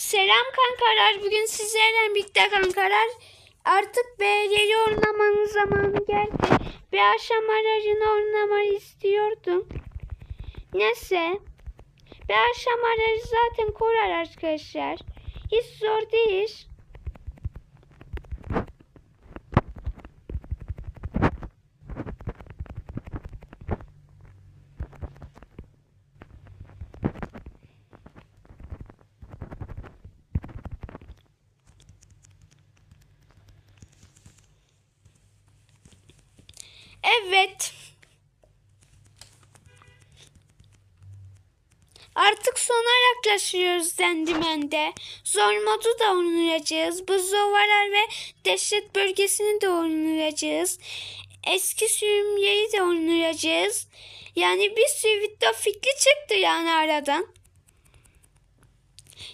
Selam kankalar. Bugün sizlerle birlikte kankalar. Artık B'leri oynamanın zamanı geldi. Bir akşam aracını oynamayı istiyordum. Neyse. Bir akşam aracı zaten kurar arkadaşlar. Hiç zor değil. Evet. Artık sona yaklaşıyoruz Dendimen'de. Zor modu da oynayacağız. Buzdolabı ve dehşet bölgesini de oynayacağız. Eski sürüm yeri de oynayacağız. Yani bir sürü video fikri çıktı yani aradan.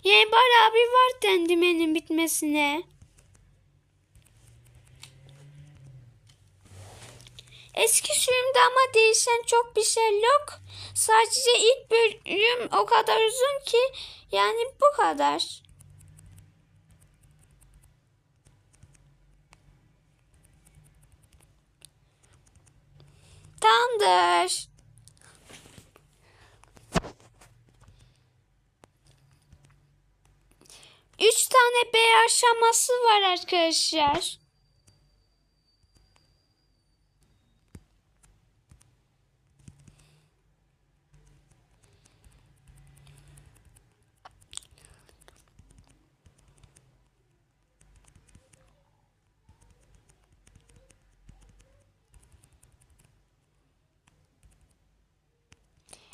Yani bayağı bir var Dendimen'in bitmesine. Eski sürümde ama değişen çok bir şey yok. Sadece ilk bölüm o kadar uzun ki yani bu kadar. Tamamdır. Üç tane B aşaması var arkadaşlar.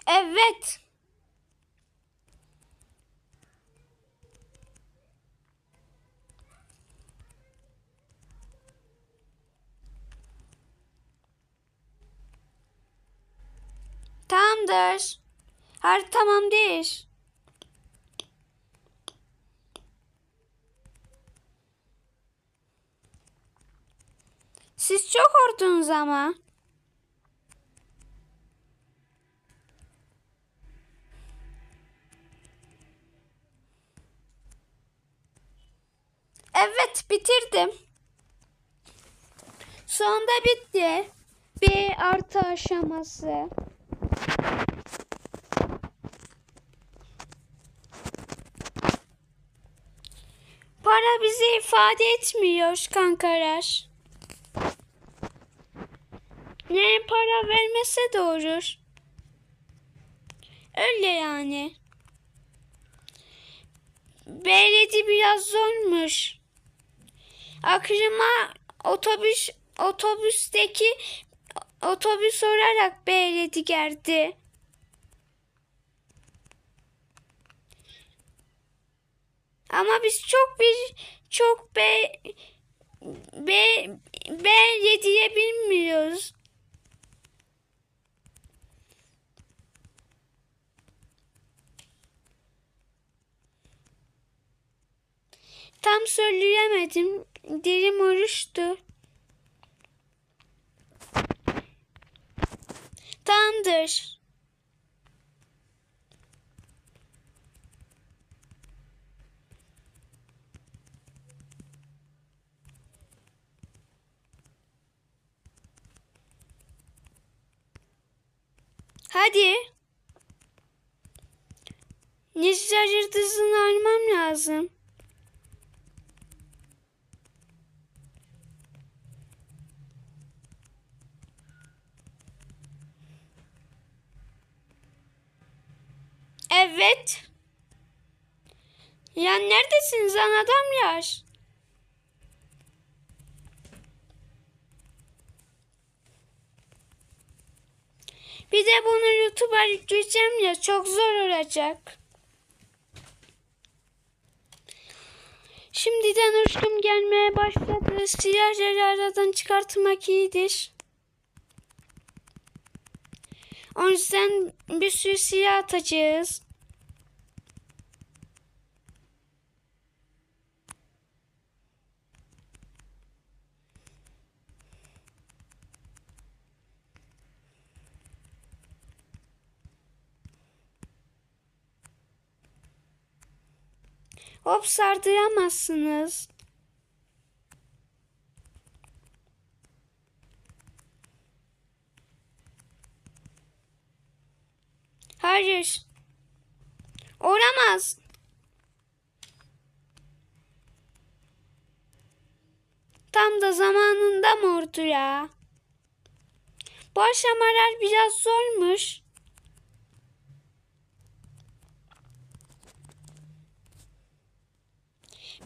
Evet. Tamamdır. Hayır tamam değil. Siz çok ordunuz ama. Evet bitirdim. Sonunda bitti. B artı aşaması. Para bizi ifade etmiyor kankalar. Ne para vermese olur. Öyle yani. Beledi biraz zormuş. Aklıma otobüs otobüsteki otobüs olarak beledi geldi. Ama biz çok bir çok B B B yediye bilmiyoruz. Tam söyleyemedim. Dilim oruçtu. Tamamdır. Hadi. Ninja yıldızını almam lazım. Evet. Ya neredesiniz lan yaş? Bir de bunu YouTube'a yükleyeceğim ya çok zor olacak. Şimdiden uçkum gelmeye başladı. Siyahları aradan çıkartmak iyidir. O yüzden bir sürü siyah atacağız. Hop sardıramazsınız. Hayır. Olamaz. Tam da zamanında mı oldu ya? Bu aşamalar biraz zormuş.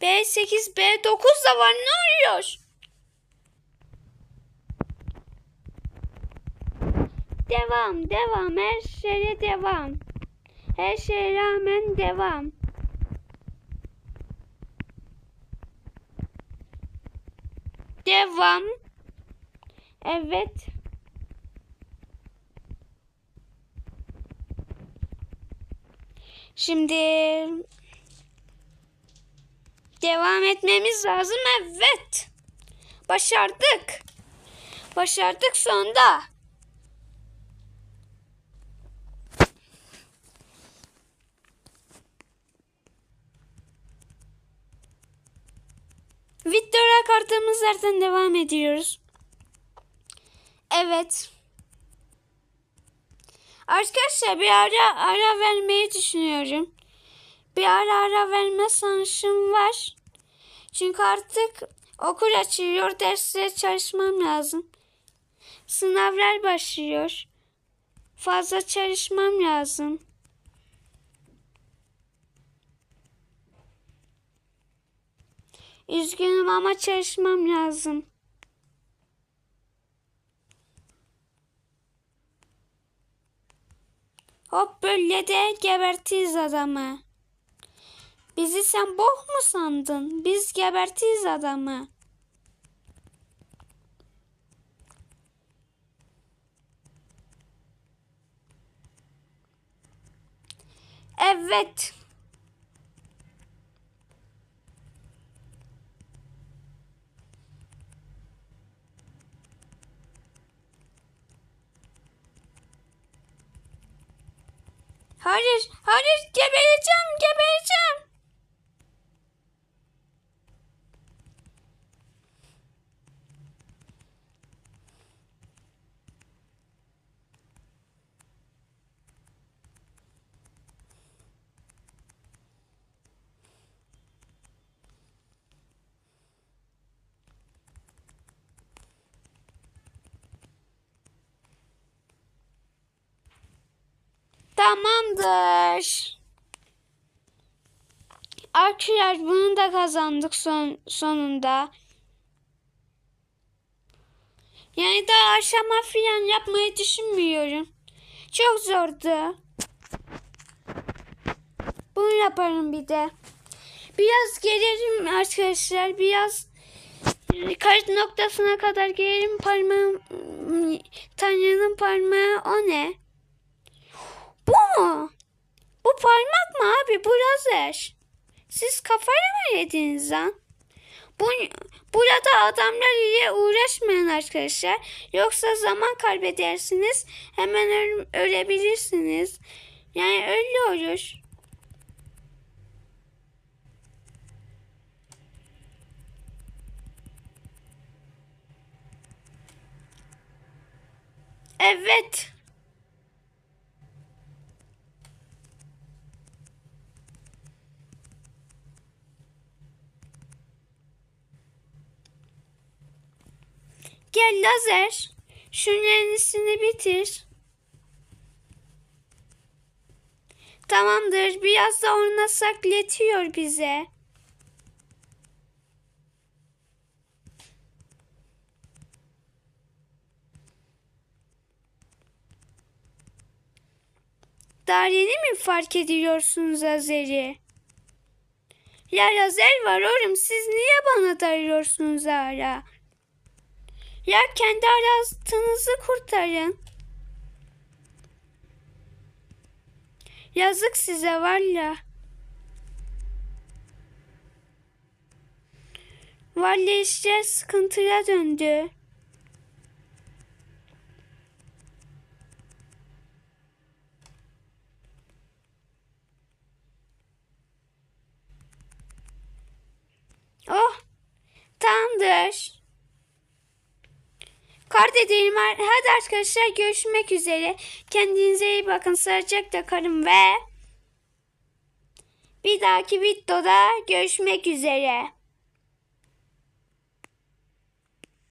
B8, B9 da var. Ne oluyor? Devam, devam. Her şeye devam. Her şeye rağmen devam. Devam. Evet. Şimdi devam etmemiz lazım. Evet. Başardık. Başardık sonunda. Victoria kartımızlardan devam ediyoruz. Evet. Arkadaşlar bir ara ara vermeyi düşünüyorum. Bir ara ara verme sanışım var. Çünkü artık okul açıyor. Derslere çalışmam lazım. Sınavlar başlıyor. Fazla çalışmam lazım. Üzgünüm ama çalışmam lazım. Hop böyle de gebertiyiz adamı. Bizi sen boh mu sandın? Biz gebertiyiz adamı. Evet. Hayır, hayır gebereceğim, gebereceğim. Tamamdır. Arkadaşlar bunu da kazandık son, sonunda. Yani daha aşama falan yapmayı düşünmüyorum. Çok zordu. Bunu yaparım bir de. Biraz gelirim arkadaşlar. Biraz kayıt noktasına kadar gelirim parmağım Tanrı'nın parmağı o ne? Mu? Bu parmak mı abi? Bu lazer. Siz kafayı mı yediniz lan? Bu, burada adamlar ile uğraşmayın arkadaşlar. Yoksa zaman kaybedersiniz. Hemen öl ölebilirsiniz. Yani öyle olur. Evet. Gel lazer. Şunun yenisini bitir. Tamamdır. Biraz da oynasak yetiyor bize. Daha yeni mi fark ediyorsunuz Azer'i? Ya lazer var oğlum siz niye bana darıyorsunuz hala? Ya kendi hayatınızı kurtarın. Yazık size var ya. Vallahi işler sıkıntıya döndü. Kart edelim. Hadi arkadaşlar görüşmek üzere. Kendinize iyi bakın. Sağlıcakla kalın ve bir dahaki videoda görüşmek üzere.